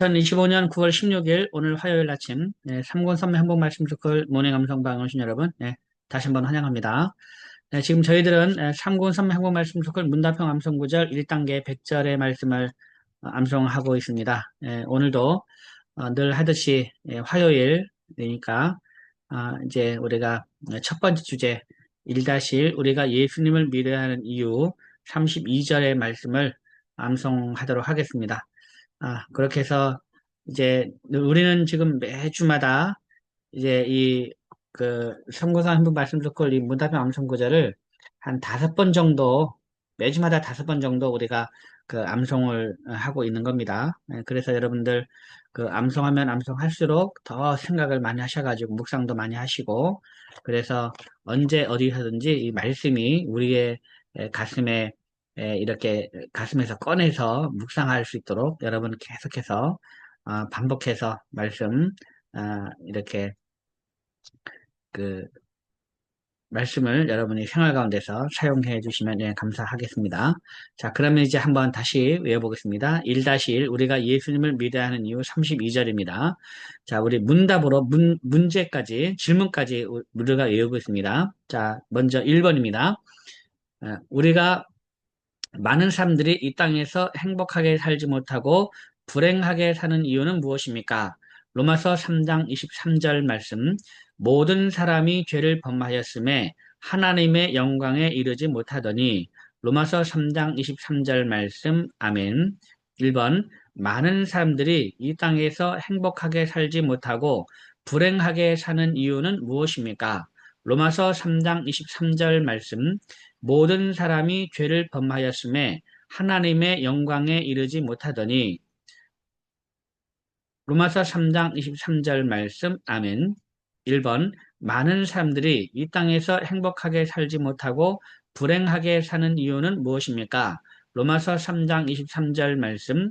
2025년 9월 16일 오늘 화요일 아침 네, 삼권삼매 한복 말씀 듣글 모닝 감성방 오신 여러분 네, 다시 한번 환영합니다. 네, 지금 저희들은 네, 삼권삼매 한복 말씀 듣글 문답형 암송 구절 1단계 100절의 말씀을 어, 암송하고 있습니다. 네, 오늘도 어, 늘 하듯이 네, 화요일이니까 아, 이제 우리가 첫 번째 주제 1-1 우리가 예수님을 믿어야 하는 이유 32절의 말씀을 암송하도록 하겠습니다. 아, 그렇게 해서 이제 우리는 지금 매주마다 이제 이 그 선거사 한분 말씀 듣고 이 문답형 암송 구절을 한 다섯 번 정도 매주마다 다섯 번 정도 우리가 그 암송을 하고 있는 겁니다. 네, 그래서 여러분들 그 암송하면 암송할수록 더 생각을 많이 하셔가지고 묵상도 많이 하시고 그래서 언제 어디서든지 이 말씀이 우리의 가슴에 예, 이렇게 가슴에서 꺼내서 묵상할 수 있도록 여러분 계속해서 어, 반복해서 말씀 어, 이렇게 그 말씀을 여러분이 생활 가운데서 사용해 주시면 예, 감사하겠습니다. 자, 그러면 이제 한번 다시 외워보겠습니다. 1-1 우리가 예수님을 믿어야 하는 이유 32절입니다. 자, 우리 문답으로 문, 문제까지 질문까지 우리가 외우고 있습니다. 자, 먼저 1번입니다. 어, 우리가 많은 사람들이 이 땅에서 행복하게 살지 못하고 불행하게 사는 이유는 무엇입니까? 로마서 3장 23절 말씀 모든 사람이 죄를 범하였음에 하나님의 영광에 이르지 못하더니 로마서 3장 23절 말씀 아멘 1번 많은 사람들이 이 땅에서 행복하게 살지 못하고 불행하게 사는 이유는 무엇입니까? 로마서 3장 23절 말씀 모든 사람이 죄를 범하였음에 하나님의 영광에 이르지 못하더니. 로마서 3장 23절 말씀 아멘. 1번 많은 사람들이 이 땅에서 행복하게 살지 못하고 불행하게 사는 이유는 무엇입니까? 로마서 3장 23절 말씀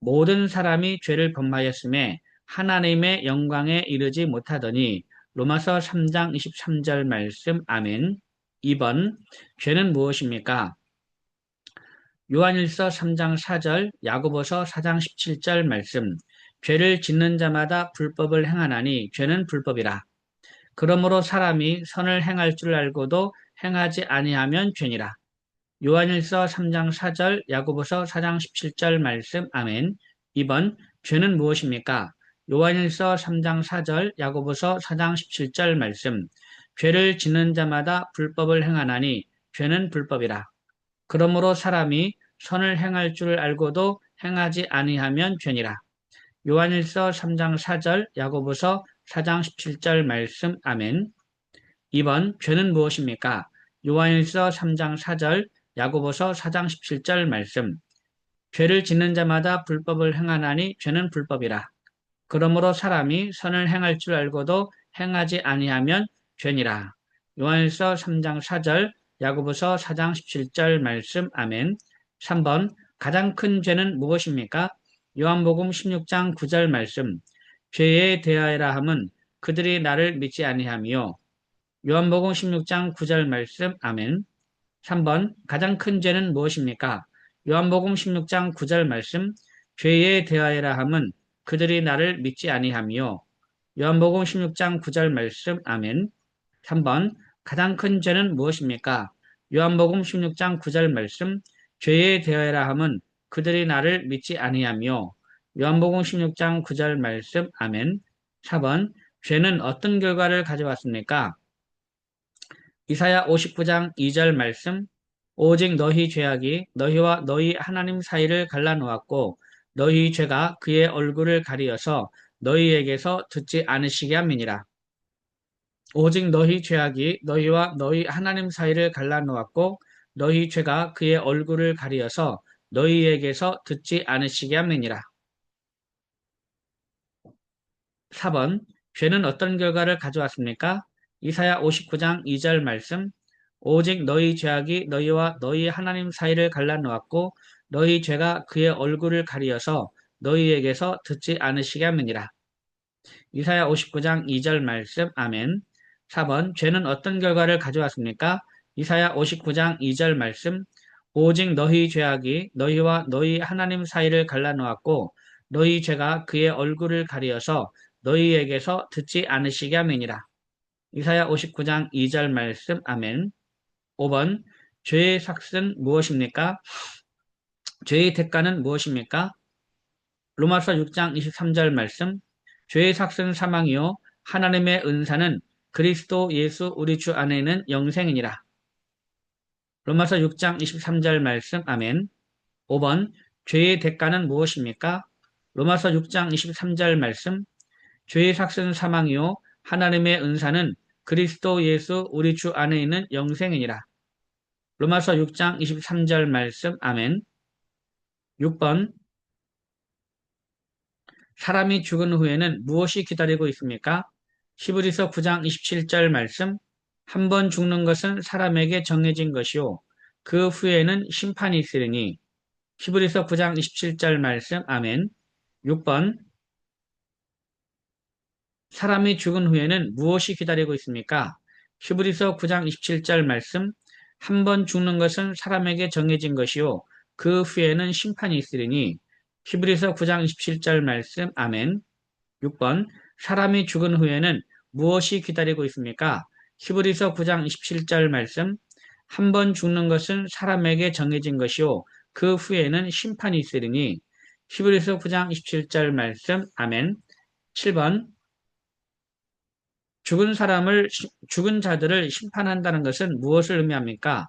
모든 사람이 죄를 범하였음에 하나님의 영광에 이르지 못하더니 로마서 3장 23절 말씀 아멘 2번 죄는 무엇입니까? 요한일서 3장 4절, 야고보서 4장 17절 말씀 죄를 짓는 자마다 불법을 행하나니 죄는 불법이라. 그러므로 사람이 선을 행할 줄 알고도 행하지 아니하면 죄니라. 요한일서 3장 4절, 야고보서 4장 17절 말씀 아멘. 2번 죄는 무엇입니까? 요한일서 3장 4절, 야고보서 4장 17절 말씀 죄를 짓는 자마다 불법을 행하나니 죄는 불법이라. 그러므로 사람이 선을 행할 줄 알고도 행하지 아니하면 죄니라. 요한일서 3장 4절, 야고보서 4장 17절 말씀 아멘. 2번 죄는 무엇입니까? 요한일서 3장 4절, 야고보서 4장 17절 말씀. 죄를 짓는 자마다 불법을 행하나니 죄는 불법이라. 그러므로 사람이 선을 행할 줄 알고도 행하지 아니하면 죄니라. 요한일서 3장 4절, 야고보서 4장 17절 말씀 아멘. 3번 가장 큰 죄는 무엇입니까? 요한복음 16장 9절 말씀 죄에 대하여라 함은 그들이 나를 믿지 아니하며 요한복음 16장 9절 말씀 아멘. 3번 가장 큰 죄는 무엇입니까? 요한복음 16장 9절 말씀 죄에 대하여라 함은 그들이 나를 믿지 아니하며 요한복음 16장 9절 말씀 아멘. 3번 가장 큰 죄는 무엇입니까? 요한복음 16장 9절 말씀 죄에 대하여라 함은 그들이 나를 믿지 아니하며 요한복음 16장 9절 말씀 아멘 4번 죄는 어떤 결과를 가져왔습니까? 이사야 59장 2절 말씀 오직 너희 죄악이 너희와 너희 하나님 사이를 갈라놓았고 너희 죄가 그의 얼굴을 가리어서 너희에게서 듣지 않으시게 함이니라. 오직 너희 죄악이 너희와 너희 하나님 사이를 갈라놓았고 너희 죄가 그의 얼굴을 가리어서 너희에게서 듣지 않으시게 함이니라. 4번 죄는 어떤 결과를 가져왔습니까? 이사야 59장 2절 말씀 오직 너희 죄악이 너희와 너희 하나님 사이를 갈라놓았고 너희 죄가 그의 얼굴을 가리어서 너희에게서 듣지 않으시게 함이니라. 이사야 59장 2절 말씀 아멘 4번 죄는 어떤 결과를 가져왔습니까? 이사야 59장 2절 말씀 오직 너희 죄악이 너희와 너희 하나님 사이를 갈라놓았고 너희 죄가 그의 얼굴을 가리어서 너희에게서 듣지 않으시게 함이니라. 이사야 59장 2절 말씀 아멘. 5번 죄의 삭은 무엇입니까? 죄의 대가는 무엇입니까? 로마서 6장 23절 말씀 죄의 삭은 사망이요 하나님의 은사는 그리스도 예수 우리 주 안에는 영생이니라. 로마서 6장 23절 말씀 아멘. 5번 죄의 대가는 무엇입니까? 로마서 6장 23절 말씀 죄의 삭은 사망이요 하나님의 은사는 그리스도 예수 우리 주 안에 있는 영생이니라. 로마서 6장 23절 말씀 아멘. 6번. 사람이 죽은 후에는 무엇이 기다리고 있습니까? 히브리서 9장 27절 말씀. 한 번 죽는 것은 사람에게 정해진 것이요. 그 후에는 심판이 있으리니. 히브리서 9장 27절 말씀. 아멘. 6번. 사람이 죽은 후에는 무엇이 기다리고 있습니까? 히브리서 9장 27절 말씀. 한 번 죽는 것은 사람에게 정해진 것이요 그 후에는 심판이 있으리니 히브리서 9장 27절 말씀 아멘 6번 사람이 죽은 후에는 무엇이 기다리고 있습니까? 히브리서 9장 27절 말씀 한 번 죽는 것은 사람에게 정해진 것이요 그 후에는 심판이 있으리니 히브리서 9장 27절 말씀 아멘 7번 죽은 사람을 죽은 자들을 심판한다는 것은 무엇을 의미합니까?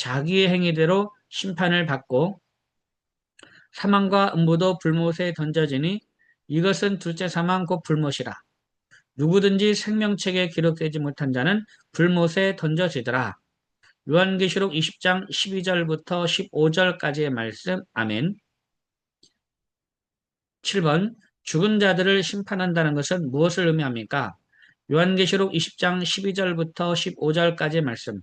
자기의 행위대로 심판을 받고 사망과 음부도 불못에 던져지니 이것은 둘째 사망 곧 불못이라. 누구든지 생명책에 기록되지 못한 자는 불못에 던져지더라. 요한계시록 20장 12절부터 15절까지의 말씀 아멘 7번 죽은 자들을 심판한다는 것은 무엇을 의미합니까? 요한계시록 20장 12절부터 15절까지의 말씀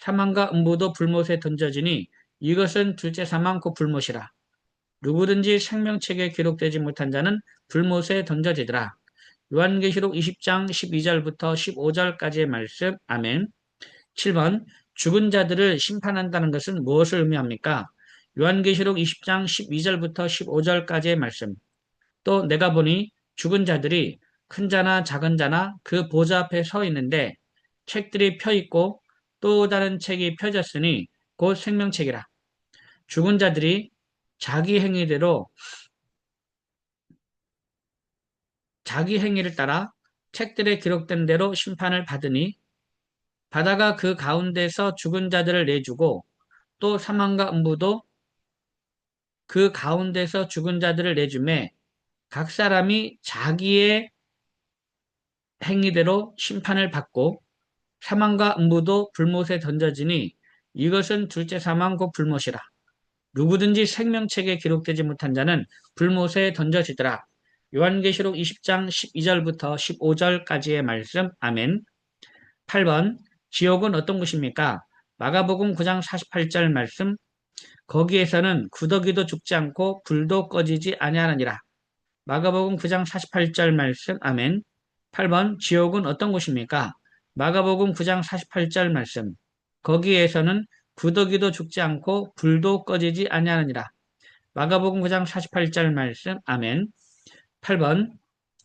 사망과 음부도 불못에 던져지니 이것은 둘째 사망 곧 불못이라. 누구든지 생명책에 기록되지 못한 자는 불못에 던져지더라. 요한계시록 20장 12절부터 15절까지의 말씀 아멘 7번 죽은 자들을 심판한다는 것은 무엇을 의미합니까? 요한계시록 20장 12절부터 15절까지의 말씀 또 내가 보니 죽은 자들이 큰 자나 작은 자나 그 보좌 앞에 서 있는데 책들이 펴 있고 또 다른 책이 펴졌으니 곧 생명책이라. 죽은 자들이 자기 행위대로 자기 행위를 따라 책들에 기록된 대로 심판을 받으니 바다가 그 가운데서 죽은 자들을 내주고 또 사망과 음부도 그 가운데서 죽은 자들을 내주매 각 사람이 자기의 행위대로 심판을 받고 사망과 음부도 불못에 던져지니 이것은 둘째 사망 곧 불못이라. 누구든지 생명책에 기록되지 못한 자는 불못에 던져지더라. 요한계시록 20장 12절부터 15절까지의 말씀 아멘 8번 지옥은 어떤 곳입니까? 마가복음 9장 48절 말씀 거기에서는 구더기도 죽지 않고 불도 꺼지지 아니하느니라. 마가복음 9장 48절 말씀 아멘 8번 지옥은 어떤 곳입니까? 마가복음 9장 48절 말씀 거기에서는 구더기도 죽지 않고 불도 꺼지지 아니하느니라. 마가복음 9장 48절 말씀 아멘 8번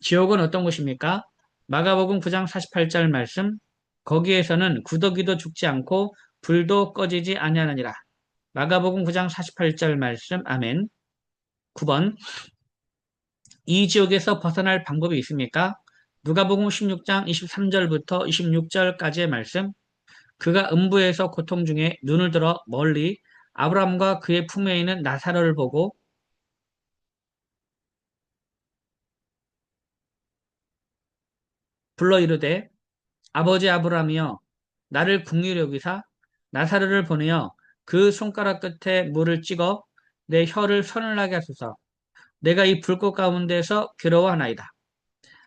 지옥은 어떤 곳입니까? 마가복음 9장 48절 말씀 거기에서는 구더기도 죽지 않고 불도 꺼지지 아니하느니라. 마가복음 9장 48절 말씀 아멘 9번 이 지역에서 벗어날 방법이 있습니까? 누가복음 16장 23절부터 26절까지의 말씀. 그가 음부에서 고통 중에 눈을 들어 멀리 아브라함과 그의 품에 있는 나사로를 보고 불러 이르되 아버지 아브라함이여 나를 궁휼히 여기사 나사로를 보내어 그 손가락 끝에 물을 찍어 내 혀를 서늘하게 하소서 내가 이 불꽃 가운데서 괴로워하나이다.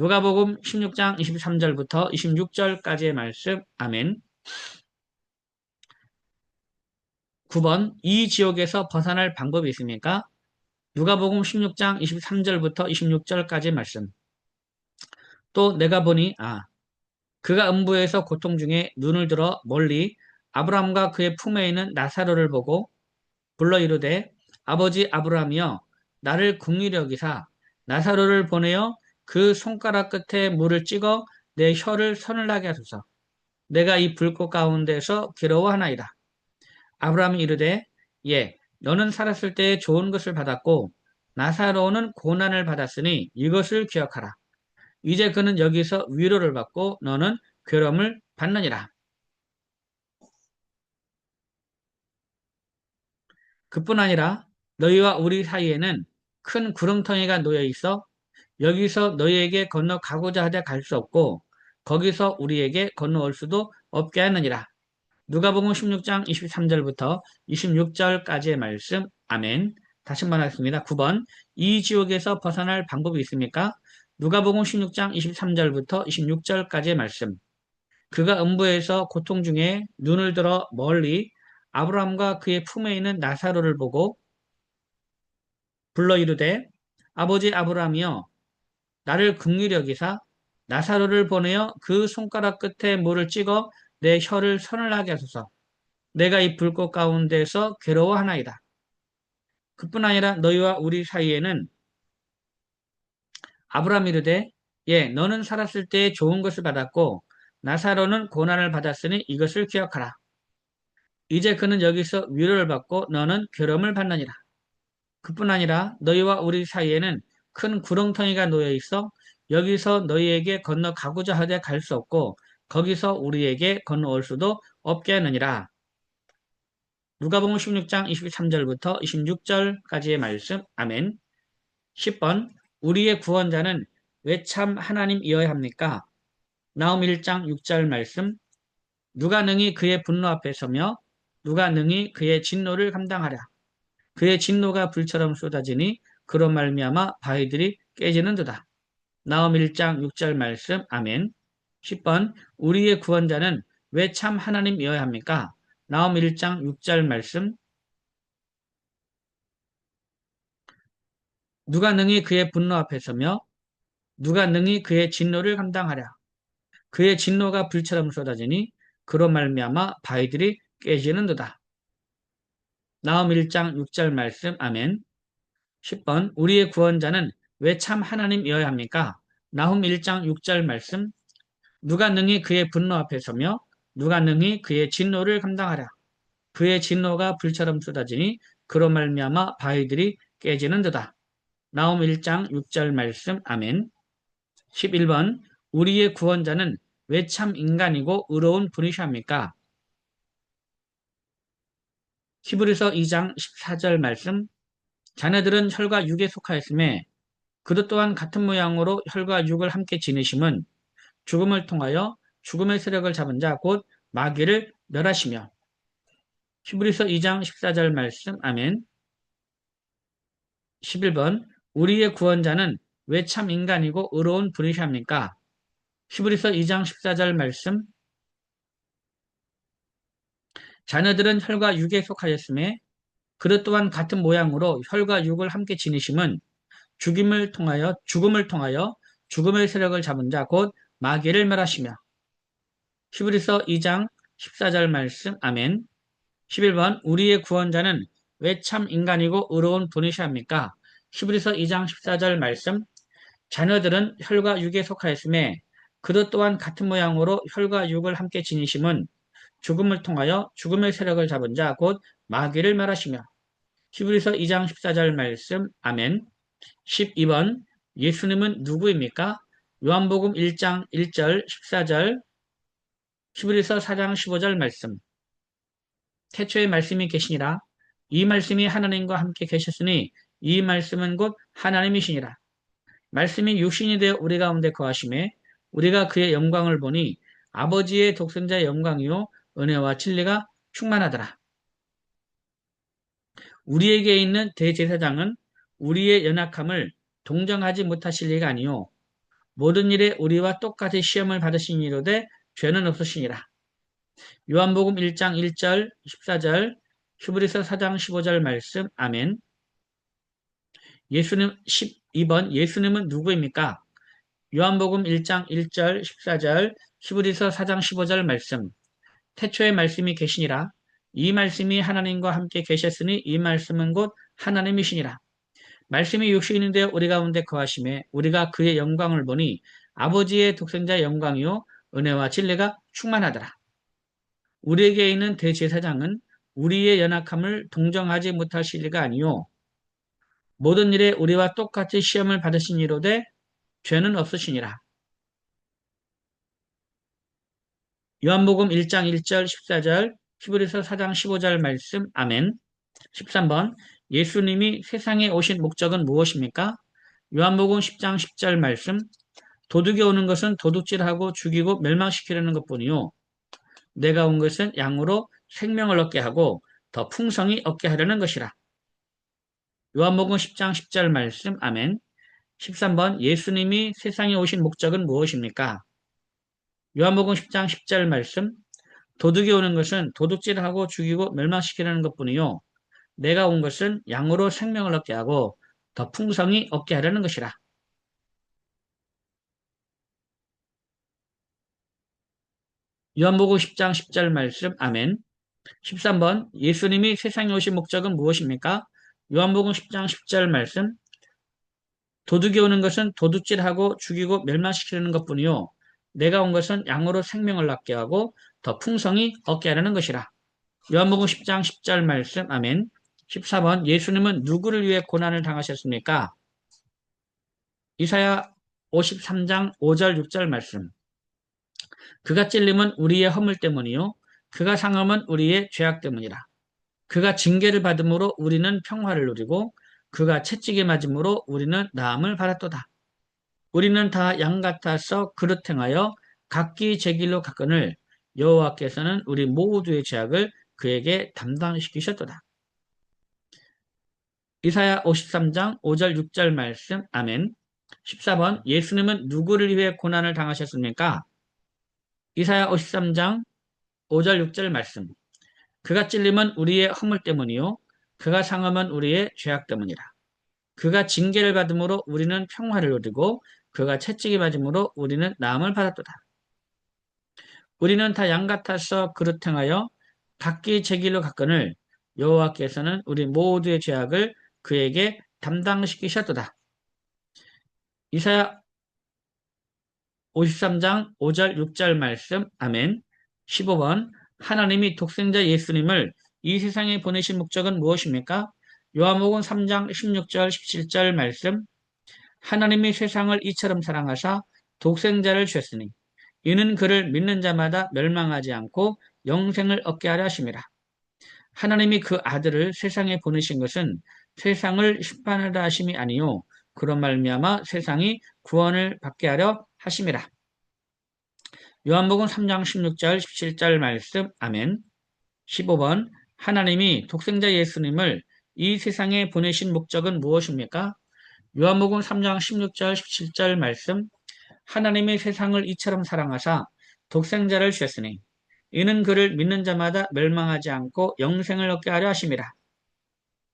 누가복음 16장 23절부터 26절까지의 말씀. 아멘. 9번 이 지역에서 벗어날 방법이 있습니까? 누가복음 16장 23절부터 26절까지 말씀. 또 내가 보니 아 그가 음부에서 고통 중에 눈을 들어 멀리 아브라함과 그의 품에 있는 나사로를 보고 불러 이르되 아버지 아브라함이여 나를 여기사 나사로를 보내어 그 손가락 끝에 물을 찍어 내 혀를 서늘하게 하소서. 내가 이 불꽃 가운데서 괴로워하나이다. 아브라함이 이르되 예 너는 살았을 때 좋은 것을 받았고 나사로는 고난을 받았으니 이것을 기억하라. 이제 그는 여기서 위로를 받고 너는 괴로움을 받느니라. 그뿐 아니라 너희와 우리 사이에는 큰 구렁텅이가 놓여 있어 여기서 너희에게 건너가고자 하되 갈 수 없고 거기서 우리에게 건너올 수도 없게 하느니라. 누가복음 16장 23절부터 26절까지의 말씀. 아멘. 다시 한번 하겠습니다. 9번. 이 지옥에서 벗어날 방법이 있습니까? 누가복음 16장 23절부터 26절까지의 말씀. 그가 음부에서 고통 중에 눈을 들어 멀리 아브라함과 그의 품에 있는 나사로를 보고 불러 이르되 아버지 아브라함이여 나를 긍휼히 여기사 나사로를 보내어 그 손가락 끝에 물을 찍어 내 혀를 서늘하게 하소서. 내가 이 불꽃 가운데서 괴로워하나이다. 그뿐 아니라 너희와 우리 사이에는 아브라함 이 르되 예 너는 살았을 때 좋은 것을 받았고 나사로는 고난을 받았으니 이것을 기억하라. 이제 그는 여기서 위로를 받고 너는 괴로움을 받느니라. 그뿐 아니라 너희와 우리 사이에는 큰 구렁텅이가 놓여 있어 여기서 너희에게 건너가고자 하되 갈 수 없고 거기서 우리에게 건너올 수도 없게 하느니라. 누가복음 16장 23절부터 26절까지의 말씀. 아멘. 10번 우리의 구원자는 왜 참 하나님이어야 합니까? 나움 1장 6절 말씀. 누가 능히 그의 분노 앞에 서며 누가 능히 그의 진노를 감당하랴. 그의 진노가 불처럼 쏟아지니 그런 말미암아 바위들이 깨지는도다. 나움 1장 6절 말씀. 아멘. 10번 우리의 구원자는 왜 참 하나님이어야 합니까? 나움 1장 6절 말씀. 누가 능히 그의 분노 앞에 서며 누가 능히 그의 진노를 감당하랴. 그의 진노가 불처럼 쏟아지니 그로 말미암아 바위들이 깨지는도다. 나움 1장 6절 말씀. 아멘. 10번 우리의 구원자는 왜 참 하나님이어야 합니까? 나훔 1장 6절 말씀 누가 능히 그의 분노 앞에 서며 누가 능히 그의 진노를 감당하랴 그의 진노가 불처럼 쏟아지니 그로 말미암아 바위들이 깨지는 도다. 나움 1장 6절 말씀 아멘 11번 우리의 구원자는 왜 참 인간이고 의로운 분이십니까? 히브리서 2장 14절 말씀 자네들은 혈과 육에 속하였음에 그도 또한 같은 모양으로 혈과 육을 함께 지내심은 죽음을 통하여 죽음의 세력을 잡은 자 곧 마귀를 멸하시며. 히브리서 2장 14절 말씀 아멘. 11번 우리의 구원자는 왜 참 인간이고 의로운 분이십니까? 히브리서 2장 14절 말씀. 자녀들은 혈과 육에 속하였음에 그릇 또한 같은 모양으로 혈과 육을 함께 지니심은 죽임을 통하여 죽음을 통하여 죽음의 세력을 잡은 자 곧 마귀를 멸하시며. 히브리서 2장 14절 말씀 아멘. 11번 우리의 구원자는 왜 참 인간이고 의로운 분이시합니까? 히브리서 2장 14절 말씀. 자녀들은 혈과 육에 속하였음에 그것 또한 같은 모양으로 혈과 육을 함께 지니심은 죽음을 통하여 죽음의 세력을 잡은 자 곧 마귀를 멸하시며 히브리서 2장 14절 말씀 아멘 12번 예수님은 누구입니까? 요한복음 1장 1절 14절 히브리서 4장 15절 말씀 태초에 말씀이 계시니라 이 말씀이 하나님과 함께 계셨으니 이 말씀은 곧 하나님이시니라 말씀이 육신이 되어 우리 가운데 거하심에 우리가 그의 영광을 보니 아버지의 독생자의 영광이요 은혜와 진리가 충만하더라. 우리에게 있는 대제사장은 우리의 연약함을 동정하지 못하실 리가 아니요 모든 일에 우리와 똑같이 시험을 받으신 이로되 죄는 없으시니라. 요한복음 1장 1절 14절 히브리서 4장 15절 말씀 아멘 예수님 12번 예수님은 누구입니까? 요한복음 1장 1절 14절 히브리서 4장 15절 말씀 태초에 말씀이 계시니라 이 말씀이 하나님과 함께 계셨으니 이 말씀은 곧 하나님이시니라. 말씀이 육신이 되어 우리 가운데 거하심에 우리가 그의 영광을 보니 아버지의 독생자 영광이요 은혜와 진리가 충만하더라. 우리에게 있는 대제사장은 우리의 연약함을 동정하지 못하실 리가 아니요. 모든 일에 우리와 똑같이 시험을 받으신 이로되 죄는 없으시니라. 요한복음 1장 1절 14절 히브리서 4장 15절 말씀 아멘 13번 예수님이 세상에 오신 목적은 무엇입니까? 요한복음 10장 10절 말씀 도둑이 오는 것은 도둑질하고 죽이고 멸망시키려는 것뿐이요 내가 온 것은 양으로 생명을 얻게 하고 더 풍성히 얻게 하려는 것이라. 요한복음 10장 10절 말씀 아멘 13번 예수님이 세상에 오신 목적은 무엇입니까? 요한복음 10장 10절 말씀 도둑이 오는 것은 도둑질하고 죽이고 멸망시키려는 것뿐이요. 내가 온 것은 양으로 생명을 얻게 하고 더 풍성히 얻게 하려는 것이라. 요한복음 10장 10절 말씀 아멘 13번 예수님이 세상에 오신 목적은 무엇입니까? 요한복음 10장 10절 말씀 도둑이 오는 것은 도둑질하고 죽이고 멸망시키려는 것뿐이요. 내가 온 것은 양으로 생명을 낳게 하고 더 풍성히 얻게 하려는 것이라. 요한복음 10장 10절 말씀 아멘 14번 예수님은 누구를 위해 고난을 당하셨습니까? 이사야 53장 5절 6절 말씀 그가 찔림은 우리의 허물 때문이요 그가 상함은 우리의 죄악 때문이라. 그가 징계를 받음으로 우리는 평화를 누리고 그가 채찍에 맞음으로 우리는 나음을 받았도다. 우리는 다 양 같아서 그릇 행하여 각기 제 길로 가건을 여호와께서는 우리 모두의 죄악을 그에게 담당시키셨도다. 이사야 53장 5절 6절 말씀 아멘 14번 예수님은 누구를 위해 고난을 당하셨습니까? 이사야 53장 5절 6절 말씀 그가 찔림은 우리의 허물 때문이요 그가 상함은 우리의 죄악 때문이라. 그가 징계를 받음으로 우리는 평화를 얻고 그가 채찍이 맞음으로 우리는 나음을 받았도다. 우리는 다 양 같아서 그릇 행하여 각기 제 길로 갔거늘 여호와께서는 우리 모두의 죄악을 그에게 담당시키셨도다. 이사야 53장 5절 6절 말씀 아멘 15번 하나님이 독생자 예수님을 이 세상에 보내신 목적은 무엇입니까? 요한복음 3장 16절 17절 말씀 하나님이 세상을 이처럼 사랑하사 독생자를 주셨으니 이는 그를 믿는 자마다 멸망하지 않고 영생을 얻게 하려 하심이라. 하나님이 그 아들을 세상에 보내신 것은 세상을 심판하려 하심이 아니요 그런 말미암아 세상이 구원을 받게 하려 하심이라. 요한복음 3장 16절 17절 말씀 아멘 15번 하나님이 독생자 예수님을 이 세상에 보내신 목적은 무엇입니까? 요한복음 3장 16절 17절 말씀 하나님의 세상을 이처럼 사랑하사 독생자를 주셨으니 이는 그를 믿는 자마다 멸망하지 않고 영생을 얻게 하려 하심이라.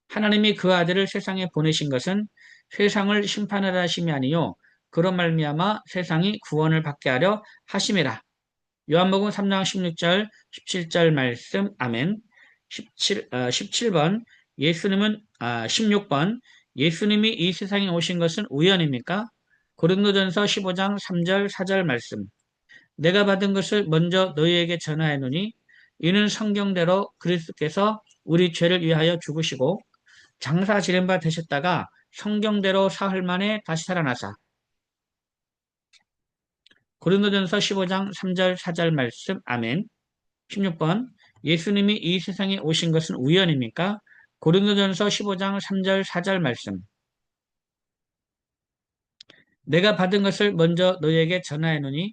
하나님이 그 아들을 세상에 보내신 것은 세상을 심판하려 하심이 아니요 그런 말미암아 세상이 구원을 받게 하려 하심이라. 요한복음 3장 16절, 17절 말씀, 아멘. 17, 어, 17번, 예수님은, 아, 16번, 예수님이 이 세상에 오신 것은 우연입니까? 고린도전서 15장 3절, 4절 말씀. 내가 받은 것을 먼저 너희에게 전하였노니 이는 성경대로 그리스도께서 우리 죄를 위하여 죽으시고 장사 지낸 바 되셨다가 성경대로 사흘 만에 다시 살아나사. 고린도전서 15장 3절 4절 말씀. 아멘. 16번. 예수님이 이 세상에 오신 것은 우연입니까? 고린도전서 15장 3절 4절 말씀 내가 받은 것을 먼저 너희에게 전하였노니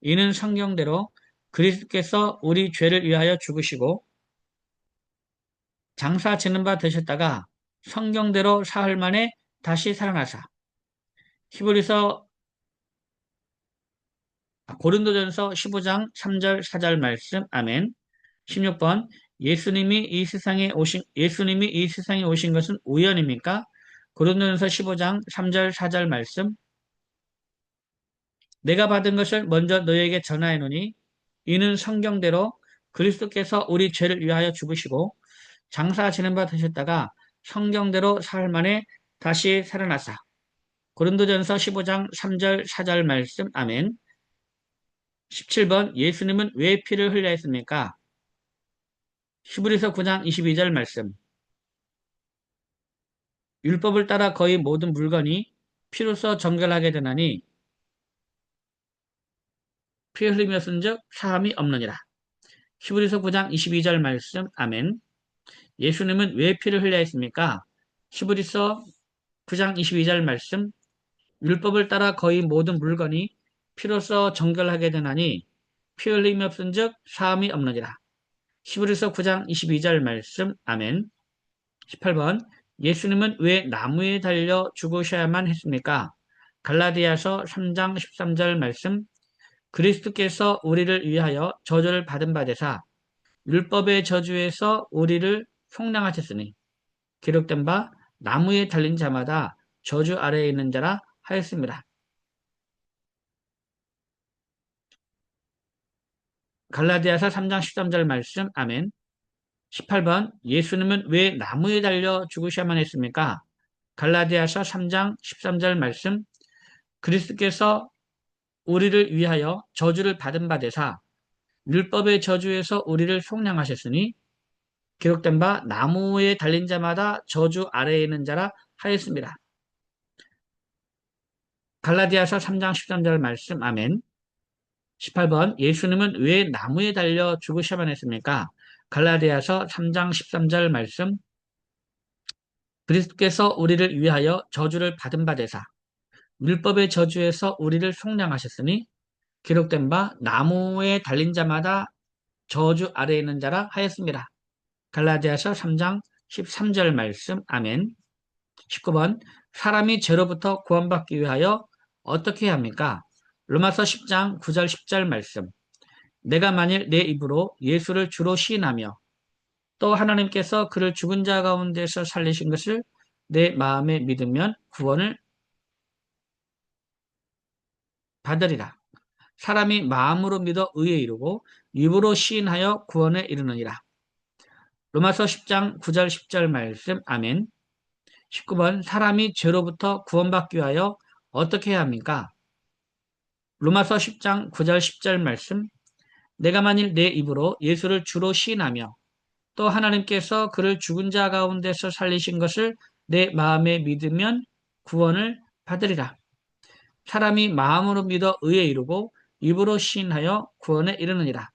이는 성경대로 그리스도께서 우리 죄를 위하여 죽으시고 장사 지는 바 되셨다가 성경대로 사흘 만에 다시 살아나사. 히브리서 고린도전서 15장 3절 4절 말씀. 아멘. 16번. 예수님이 이 세상에 오신 예수님이 이 세상에 오신 것은 우연입니까? 고린도전서 15장 3절 4절 말씀 내가 받은 것을 먼저 너에게 전하노니 이는 성경대로 그리스도께서 우리 죄를 위하여 죽으시고 장사 지는 바 되셨다가 성경대로 사흘 만에 다시 살아나사. 고린도전서 15장 3절 4절 말씀. 아멘. 17번 예수님은 왜 피를 흘려 했습니까? 히브리서 9장 22절 말씀. 율법을 따라 거의 모든 물건이 피로써 정결하게 되나니 피 흘리며쓴즉 사함이 없느니라. 히브리서 9장 22절 말씀 아멘 예수님은 왜 피를 흘려 했습니까? 히브리서 9장 22절 말씀 율법을 따라 거의 모든 물건이 피로써 정결하게 되나니 피 흘림이 없은즉 사함이 없느니라. 히브리서 9장 22절 말씀 아멘 18번 예수님은 왜 나무에 달려 죽으셔야만 했습니까? 갈라디아서 3장 13절 말씀 그리스도께서 우리를 위하여 저주를 받은 바 되사 율법의 저주에서 우리를 속량하셨으니 기록된 바 나무에 달린 자마다 저주 아래에 있는 자라 하였습니다. 갈라디아서 3장 13절 말씀 아멘 18번 예수님은 왜 나무에 달려 죽으셔야만 했습니까? 갈라디아서 3장 13절 말씀 그리스도께서 우리를 위하여 저주를 받은 바 되사 율법의 저주에서 우리를 속량하셨으니 기록된 바 나무에 달린 자마다 저주 아래에 있는 자라 하였습니다. 갈라디아서 3장 13절 말씀 아멘 18번 예수님은 왜 나무에 달려 죽으셔야만 했습니까? 갈라디아서 3장 13절 말씀 그리스도께서 우리를 위하여 저주를 받은 바 되사 율법의 저주에서 우리를 속량하셨으니 기록된 바 나무에 달린 자마다 저주 아래에 있는 자라 하였습니다. 갈라디아서 3장 13절 말씀 아멘 19번 사람이 죄로부터 구원받기 위하여 어떻게 합니까? 로마서 10장 9절 10절 말씀 내가 만일 내 입으로 예수를 주로 시인하며 또 하나님께서 그를 죽은 자 가운데서 살리신 것을 내 마음에 믿으면 구원을 받으리라. 사람이 마음으로 믿어 의에 이르고 입으로 시인하여 구원에 이르느니라. 로마서 10장 9절 10절 말씀 아멘 19번 사람이 죄로부터 구원받기 위하여 어떻게 해야 합니까? 로마서 10장 9절 10절 말씀 내가 만일 내 입으로 예수를 주로 시인하며 또 하나님께서 그를 죽은 자 가운데서 살리신 것을 내 마음에 믿으면 구원을 받으리라. 사람이 마음으로 믿어 의에 이르고 입으로 시인하여 구원에 이르느니라.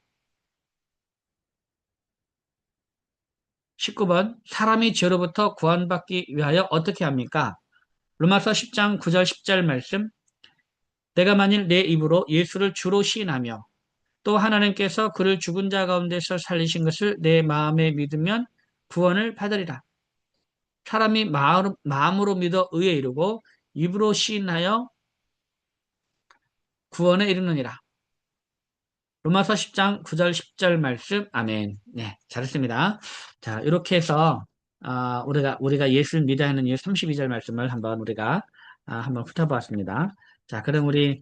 19번 사람이 죄로부터 구원받기 위하여 어떻게 합니까? 로마서 10장 9절 10절 말씀 내가 만일 내 입으로 예수를 주로 시인하며 또 하나님께서 그를 죽은 자 가운데서 살리신 것을 내 마음에 믿으면 구원을 받으리라. 사람이 마음, 마음으로 믿어 의에 이르고 입으로 시인하여 구원에 이르느니라. 로마서 10장 9절 10절 말씀 아멘. 네, 잘했습니다. 자, 이렇게 해서 아, 우리가 우리가 예수를 믿어야 하는 이 32절 말씀을 한번 우리가 아, 한번 훑어보았습니다. 자, 그럼 우리,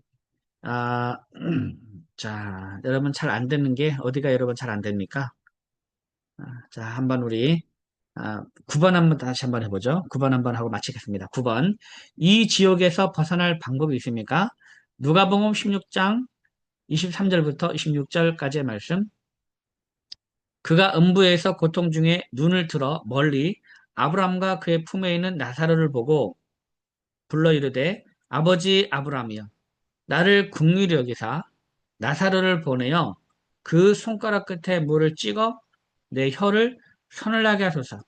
아, 자, 여러분 잘 안 되는 게 어디가 여러분 잘 안 됩니까? 아, 자, 한번 우리, 아, 9번 한번 다시 한번 해보죠. 9번 한번 하고 마치겠습니다. 9번. 이 지옥에서 벗어날 방법이 있습니까? 누가복음 16장 23절부터 26절까지의 말씀. 그가 음부에서 고통 중에 눈을 들어 멀리 아브람과 그의 품에 있는 나사로를 보고 불러 이르되 아버지 아브람이여 나를 국률이 여기사 나사로를 보내어 그 손가락 끝에 물을 찍어 내 혀를 서늘하게 하소서.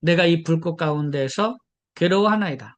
내가 이 불꽃 가운데에서 괴로워하나이다.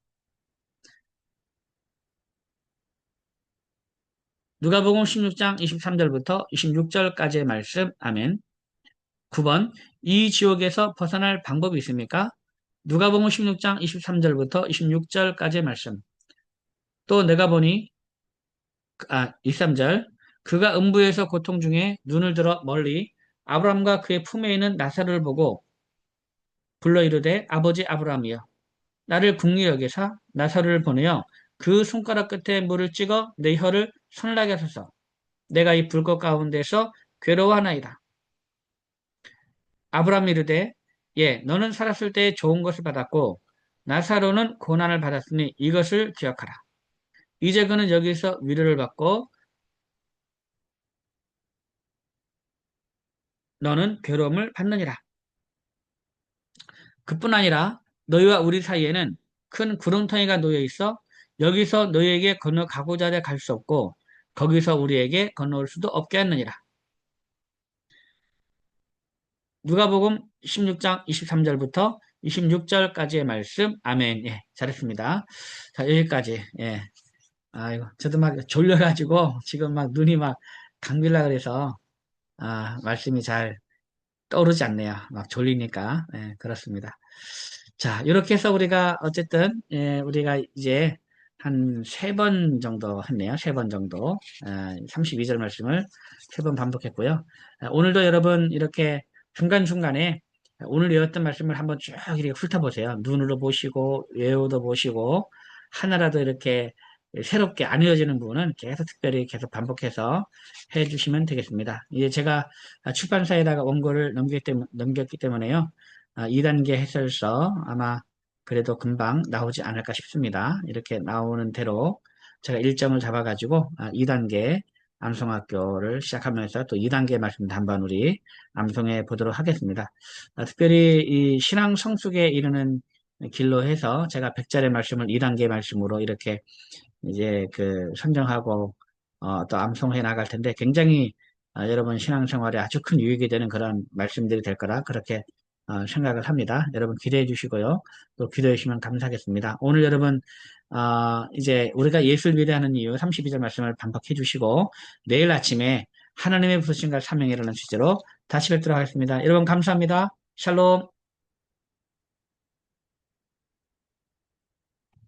누가복음 16장 23절부터 26절까지의 말씀. 아멘. 9번. 이 지옥에서 벗어날 방법이 있습니까? 누가복음 16장 23절부터 26절까지의 말씀. 또 내가 보니 아, 23절. 그가 음부에서 고통 중에 눈을 들어 멀리 아브람과 그의 품에 있는 나사를 보고 불러 이르되 아버지 아브람이여 나를 여기사 나사를 보내어 그 손가락 끝에 물을 찍어 내 혀를 서늘하게 하소서 내가 이 불꽃 가운데서 괴로워하나이다. 아브람 이르되 예 너는 살았을 때 좋은 것을 받았고 나사로는 고난을 받았으니 이것을 기억하라. 이제 그는 여기서 위로를 받고 너는 괴로움을 받느니라. 그뿐 아니라 너희와 우리 사이에는 큰 구렁텅이가 놓여 있어 여기서 너희에게 건너가고자 갈수 없고 거기서 우리에게 건너올 수도 없게 하느니라. 누가복음 16장 23절부터 26절까지의 말씀. 아멘. 예, 잘했습니다. 자, 여기까지. 예. 아이고, 저도 막 졸려가지고 지금 막 눈이 막 감길라 그래서 아, 말씀이 잘 떠오르지 않네요. 막 졸리니까. 예, 그렇습니다. 자, 이렇게 해서 우리가 어쨌든 예, 우리가 이제 한 세 번 정도 했네요. 세 번 정도. 아, 32절 말씀을 세 번 반복했고요. 아, 오늘도 여러분 이렇게 중간중간에 오늘 외웠던 말씀을 한번 쭉 이렇게 훑어보세요. 눈으로 보시고 외우도 보시고 하나라도 이렇게 새롭게 안 외워지는 부분은 계속 특별히 계속 반복해서 해주시면 되겠습니다. 이제 제가 출판사에다가 원고를 넘겼기, 때문, 넘겼기 때문에요. 2단계 아, 해설서 아마 그래도 금방 나오지 않을까 싶습니다. 이렇게 나오는 대로 제가 일정을 잡아가지고 2단계 아, 암송학교를 시작하면서 또 2단계 말씀도 한번 우리 암송해 보도록 하겠습니다. 아, 특별히 이 신앙 성숙에 이르는 길로 해서 제가 100자의 말씀을 2단계 말씀으로 이렇게 이제 그 선정하고 어, 또 암송해 나갈 텐데 굉장히 어, 여러분 신앙생활에 아주 큰 유익이 되는 그런 말씀들이 될 거라 그렇게 어, 생각을 합니다. 여러분 기대해 주시고요. 또 기도해 주시면 감사하겠습니다. 오늘 여러분 어, 이제 우리가 예수를 위대하는 이유 32절 말씀을 반복해 주시고 내일 아침에 하나님의 부르심과 사명이라는 주제로 다시 뵙도록 하겠습니다. 여러분 감사합니다. 샬롬